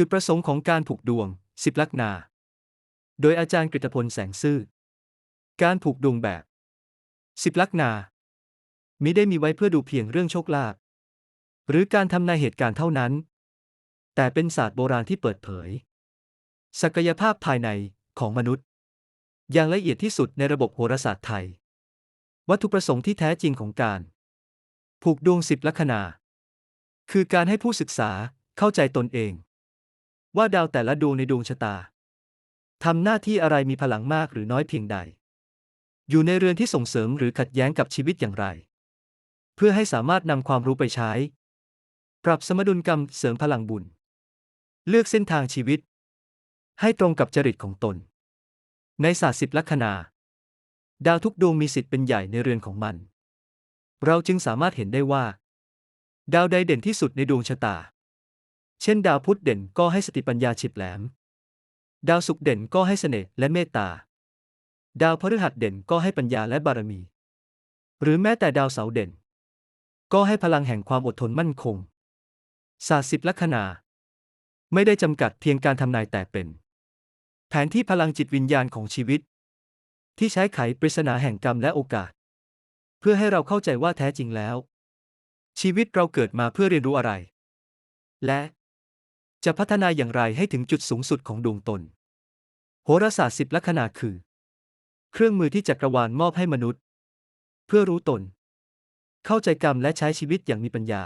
จุดประสงค์ของการผูกดวง สิบลัคนา โดยอาจารย์กฤตพลแสงซื่อ การผูกดวงแบบ สิบลัคนา มิได้มีไว้เพื่อดูเพียงเรื่องโชคลาภหรือการทำนายเหตุการณ์เท่านั้น แต่เป็นศาสตร์โบราณที่เปิดเผย ศักยภาพภายในของมนุษย์ อย่างละเอียดที่สุดในระบบโหราศาสตร์ไทย วัตถุประสงค์ที่แท้จริงของการ ผูกดวงสิบลัคนา คือการให้ผู้ศึกษาเข้าใจตนเอง ว่าดาวแต่ละดวงในดวงชะตาทำหน้าที่อะไรมีพลังมากหรือน้อยเพียงใด อยู่ในเรือนที่ส่งเสริมหรือขัดแย้งกับชีวิตอย่างไร เพื่อให้สามารถนำความรู้ไปใช้ ปรับสมดุลกรรมเสริมพลังบุญ เลือกเส้นทางชีวิต ให้ตรงกับจริตของตน ในศาสตร์สิบลัคนา ดาวทุกดวงมีสิทธิ์เป็นใหญ่ในเรือนของมัน เราจึงสามารถเห็นได้ว่า ดาวใดเด่นที่สุดในดวงชะตา เช่น ดาวพุธเด่นก็ให้สติปัญญาฉิบแหลม ดาวศุกร์เด่นก็ให้เสน่ห์และเมตตา ดาวพฤหัสเด่นก็ให้ปัญญาและบารมี หรือแม้แต่ดาวเสาร์เด่น ก็ให้พลังแห่งความอดทนมั่นคง ศาสตร์สิบลัคนา ไม่ได้จำกัดเพียงการทำนายแต่เป็น แผนที่พลังจิตวิญญาณของชีวิต ที่ใช้ไขปริศนาแห่งกรรมและโอกาส เพื่อให้เราเข้าใจว่าแท้จริงแล้ว ชีวิตเราเกิดมาเพื่อเรียนรู้อะไร และ จะพัฒนาอย่างไรให้ถึงจุดสูงสุดของดวงตน โหราศาสตร์สิบลัคนาคือ เครื่องมือที่จักรวาลมอบให้มนุษย์ เพื่อรู้ตน เข้าใจกรรมและใช้ชีวิตอย่างมีปัญญา